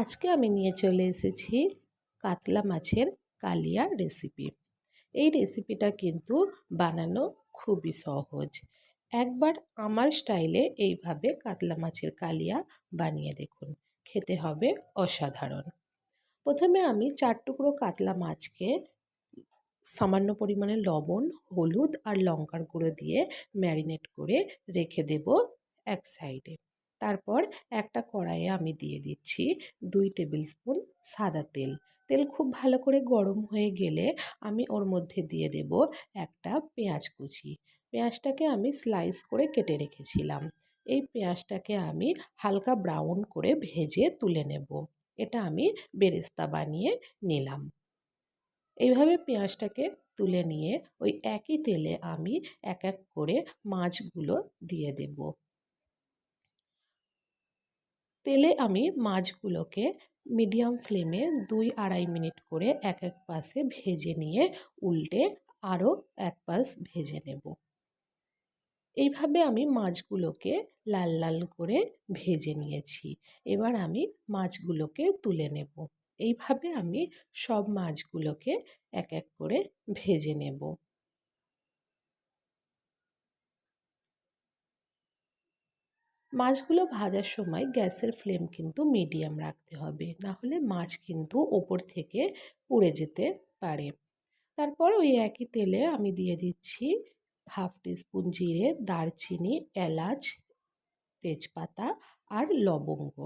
আজকে আমি নিয়ে চলে এসেছি কাতলা মাছের কালিয়া রেসিপি এই রেসিপিটা কিন্তু বানানো খুবই সহজ। একবার আমার স্টাইলে এইভাবে কাতলা মাছের কালিয়া বানিয়ে দেখুন, খেতে হবে অসাধারণ। প্রথমে আমি চার টুকরো কাতলা মাছকে সামান্য পরিমাণে লবণ, হলুদ আর লঙ্কার গুঁড়ো দিয়ে ম্যারিনেট করে রেখে দেব এক সাইডে তারপর একটা কড়াইয়ে আমি দিয়ে দিচ্ছি দুই টেবিল স্পুন সাদা তেল। তেল খুব ভালো করে গরম হয়ে গেলে আমি ওর মধ্যে দিয়ে দেব একটা পেঁয়াজ কুচি। পেঁয়াজটাকে আমি স্লাইস করে কেটে রেখেছিলাম। এই পেঁয়াজটাকে আমি হালকা ব্রাউন করে ভেজে তুলে নেব। এটা আমি বেরেস্তা বানিয়ে নিলাম। এইভাবে পেঁয়াজটাকে তুলে নিয়ে ওই একই তেলে আমি এক এক করে মাছগুলো দিয়ে দেব। তেলে আমি মাছগুলোকে মিডিয়াম ফ্লেমে দুই আড়াই মিনিট করে এক এক পাশে ভেজে নিয়ে উল্টে আরও এক পাশ ভেজে নেব। এইভাবে আমি মাছগুলোকে লাল লাল করে ভেজে নিয়েছি। এবার আমি মাছগুলোকে তুলে নেব। এইভাবে আমি সব মাছগুলোকে এক এক করে ভেজে নেব। মাছগুলো ভাজার সময় গ্যাসের ফ্লেম কিন্তু মিডিয়াম রাখতে হবে। না হলে মাছ কিন্তু ওপর থেকে পুড়ে যেতে পারে। তারপর ওই একই তেলে আমি দিয়ে দিচ্ছি হাফ টিস্পুন জিরে, দারচিনি, এলাচ, তেজপাতা আর লবঙ্গ।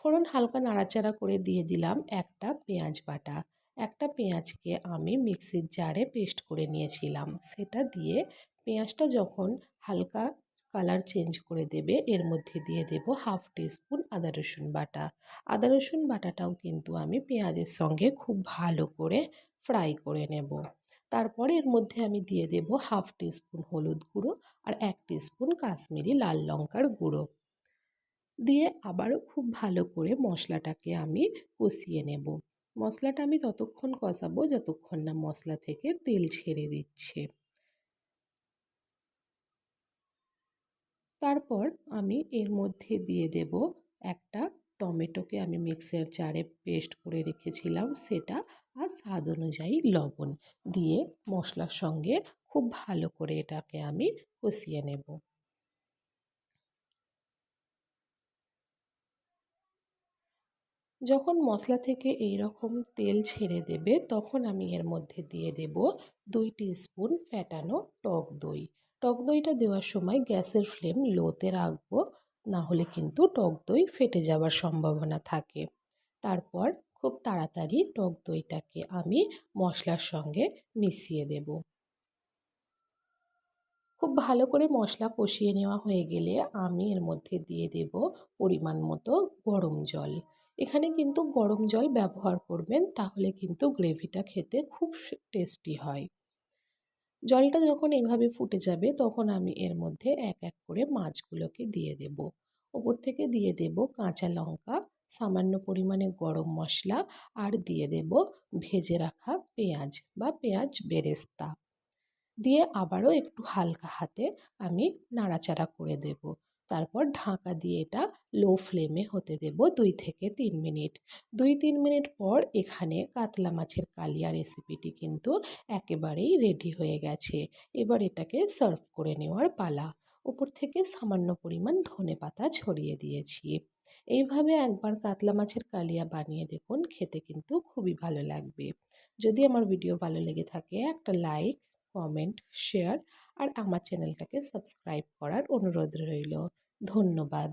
ফোড়ন হালকা নাড়াচাড়া করে দিয়ে দিলাম একটা পেঁয়াজ বাটা। একটা পেঁয়াজকে আমি মিক্সির জারে পেস্ট করে নিয়েছিলাম। সেটা দিয়ে পেঁয়াজটা যখন হালকা কালার চেঞ্জ করে দেবে। এর মধ্যে দিয়ে দেব হাফ টিস্পুন আদা রসুন বাটা। আদা রসুন বাটাটাও কিন্তু আমি পেঁয়াজের সঙ্গে খুব ভালো করে ফ্রাই করে নেব। তারপরে এর মধ্যে আমি দিয়ে দেব হাফ টিস্পুন হলুদ গুঁড়ো আর এক টিস্পুন কাশ্মীরি লাল লঙ্কার গুঁড়ো। দিয়ে আবারও খুব ভালো করে মশলাটাকে আমি কষিয়ে নেব। মশলাটা আমি ততক্ষণ কষাবো, যতক্ষণ না মশলা থেকে তেল ছেড়ে দিচ্ছে। তারপর আমি এর মধ্যে দিয়ে দেব একটা টমেটোকে আমি মিক্সার জারে পেস্ট করে রেখেছিলাম সেটা আর স্বাদ অনুযায়ী লবণ দিয়ে মশলার সঙ্গে খুব ভালো করে এটাকে আমি কষিয়ে নেব। যখন মশলা থেকে এই রকম তেল ছেড়ে দেবে তখন আমি এর মধ্যে দিয়ে দেব দুই স্পুন ফ্যাটানো টক দই। টক দইটা দেওয়ার সময় গ্যাসের ফ্লেম লোতে রাখব, না হলে কিন্তু টক দই ফেটে যাওয়ার সম্ভাবনা থাকে। তারপর খুব তাড়াতাড়ি টক দইটাকে আমি মশলার সঙ্গে মিশিয়ে দেব। খুব ভালো করে মশলা কষিয়ে নেওয়া হয়ে গেলে আমি এর মধ্যে দিয়ে দেব পরিমাণ মতো গরম জল। এখানে কিন্তু গরম জল ব্যবহার করবেন, তাহলে কিন্তু গ্রেভিটা খেতে খুব টেস্টি হয়। জলটা যখন এইভাবে ফুটে যাবে, তখন আমি এর মধ্যে এক এক করে মাছগুলোকে দিয়ে দেব। ওপর থেকে দিয়ে দেব কাঁচা লঙ্কা, সামান্য পরিমাণে গরম মশলা আর দিয়ে দেব ভেজে রাখা পেঁয়াজ বা পেঁয়াজ বেরেস্তা। দিয়ে আবারও একটু হালকা হাতে আমি নাড়াচাড়া করে দেব। তারপর ঢাকা দিয়ে এটা লো ফ্লেমে হতে দেব দুই থেকে তিন মিনিট। দুই তিন মিনিট পর এখানে কাতলা মাছের কালিয়া রেসিপিটি কিন্তু একেবারেই রেডি হয়ে গেছে। এবার এটাকে সার্ভ করে নেওয়ার পালা। উপর থেকে সামান্য পরিমাণ ধনে পাতা ছড়িয়ে দিয়েছি। এইভাবে একবার কাতলা মাছের কালিয়া বানিয়ে দেখুন, খেতে কিন্তু খুবই ভালো লাগবে। যদি আমার ভিডিও ভালো লেগে থাকে, একটা লাইক কমেন্ট শেয়ার আর আমার চ্যানেলটাকে সাবস্ক্রাইব করার অনুরোধ রইল। ধন্যবাদ।